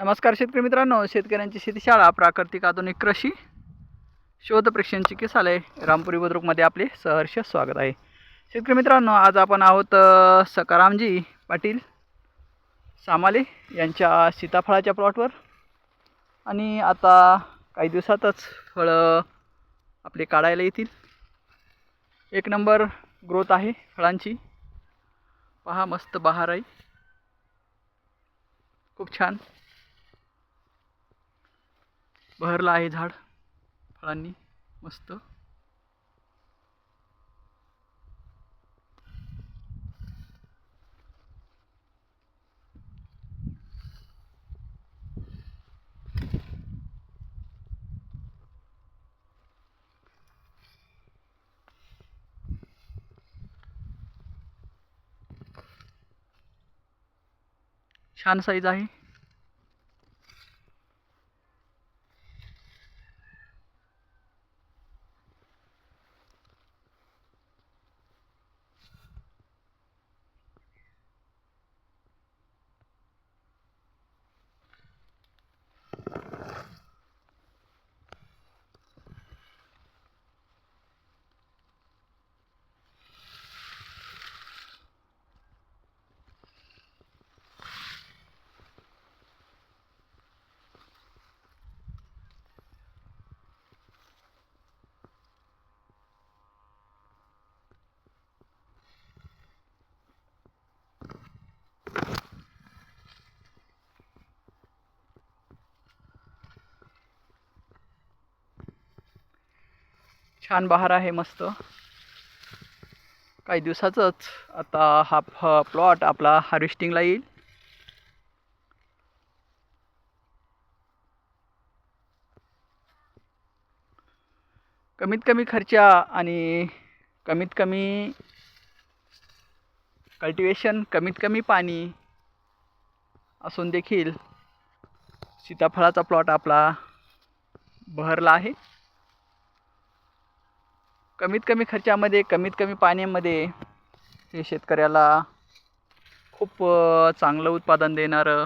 नमस्कार शेतकरी मित्रांनो शेतकऱ्यांची शेतीशाळा प्राकृतिक आधुनिक कृषी शोध प्रशिक्षण चिकित्सालय रामपुरी बुद्रुकमध्ये आपले सहर्ष स्वागत आहे. शेतकरी मित्रांनो आज आपण आहोत सकारामजी पाटील सामाले यांच्या सीताफळाच्या प्लॉटवर. आणि आता काही दिवसातच फळं आपले काढायला येतील. एक नंबर ग्रोथ आहे फळांची. पहा मस्त बहार आहे. खूप छान. बहरलं आहे झाड. फळांनी मस्त. छान साईज आहे. छान बहार आहे मस्त. काही दिवसाचंच आता हा फ प्लॉट आपला हार्वेस्टिंगला येईल. कमीत कमी खर्चा आणि कमीत कमी कल्टिवेशन कमीत कमी पाणी असून देखील सीताफळाचा प्लॉट आपला बहरला आहे. कमीत कमी खर्चामध्ये कमीत कमी पाण्यामध्ये हे शेतकऱ्याला खूप चांगलं उत्पादन देणारं